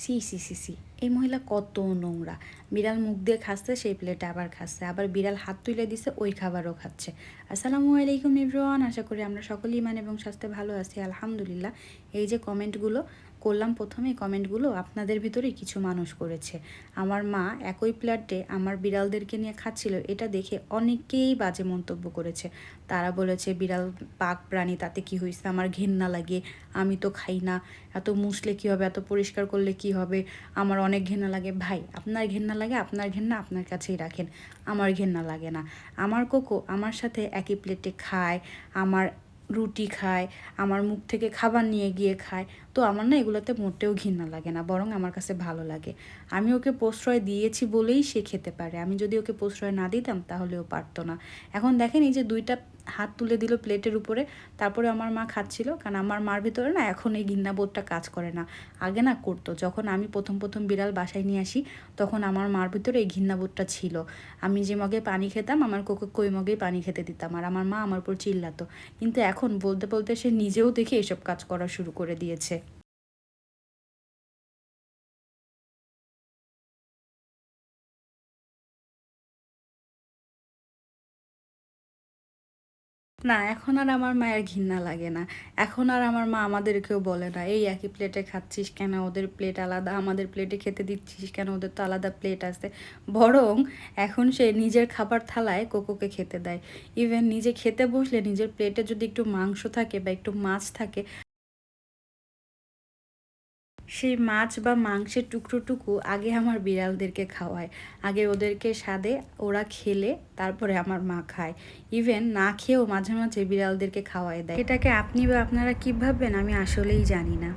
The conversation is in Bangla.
C C C C. এই মহিলা কত নোংরা। বিড়াল মুখ দিয়ে খাচ্ছে, সেই প্লেটে আবার খাচ্ছে। আবার বিড়াল হাত তুলে দিছে, ওই খাবারও খাচ্ছে। আসসালামু আলাইকুম ইব্রান আশা করি আমরা সকলেই মানে এবং স্বাস্থ্যে ভালো আছি, আলহামদুলিল্লাহ। এই যে কমেন্টগুলো করলাম প্রথমে কমেন্টগুলো আপনাদের ভিতরে কিছু মানুষ করেছে। আমার মা একই প্লেটে আমার বিড়ালদেরকে নিয়ে খাচ্ছিল, এটা দেখে অনেকেই বাজে মন্তব্য করেছে। তারা বলেছে, বিড়াল পাক প্রাণী, তাতে কি হয়েছে আমার ঘেন্না লাগে, আমি তো খাই না। এত মুছলে কী হবে? এত পরিষ্কার করলে কি হবে? আমার অনেক ঘেন্না লাগে। ভাই, আপনার ঘেন্না লাগে, আপনার ঘেন্না আপনার কাছেই রাখেন। আমার ঘেন্না লাগে না। আমার কোকো আমার সাথে একই প্লেটে খায়, আমার রুটি খায়, আমার মুখ থেকে খাবার নিয়ে গিয়ে খায়। তো আমার না এগুলোতে মোটেও ঘৃণা লাগে না, বরং আমার কাছে ভালো লাগে। আমি ওকে প্রশ্রয় দিয়েছি বলেই সে খেতে পারে। আমি যদি ওকে প্রশ্রয় না দিতাম তাহলে ও পারতো না। এখন দেখেন এই যে দুইটা হাত তুলে দিল প্লেটের উপরে, তারপরে আমার মা খাচ্ছিল, কারণ আমার মার ভিতরে না এখন এই ঘৃণাবোধটা কাজ করে না। আগে না করতো, যখন আমি প্রথম প্রথম বিড়াল বাসায় নিয়ে আসি, তখন আমার মার ভিতরে এই ঘৃণাবোধটা ছিল। আমি যে মগে পানি খেতাম, আমার কোকে কই মগেই পানি খেতে দিতাম, আর আমার মা আমার উপর চিল্লাতো। কিন্তু এখন বলতে বলতে সে নিজেও দেখে এসব কাজ করা শুরু করে দিয়েছে। না, এখন আর আমার মায়ের ঘৃণা লাগে না। এখন আর আমার মা আমাদেরকেও বলে না, এই একই প্লেটে খাচ্ছিস কেন? ওদের প্লেট আলাদা, আমাদের প্লেটে খেতে দিচ্ছিস কেন? ওদের তো আলাদা প্লেট আছে। বরং এখন সে নিজের খাবার থালায় কোকোকে খেতে দেয়। ইভেন নিজে খেতে বসলে নিজের প্লেটে যদি একটু মাংস থাকে বা একটু মাছ থাকে সেই মাছ বা মাংসের টুকরো টুকু আগে আমার বিড়ালদেরকে খাওয়ায়। আগে ওদেরকে স্বাদে ওরা খেলে, তারপরে আমার মা খায়। ইভেন না খেয়েও মাঝে মাঝে বিড়ালদেরকে খাওয়ায় দেয়। এটাকে আপনি বা আপনারা কী ভাববেন আমি আসলেই জানি না।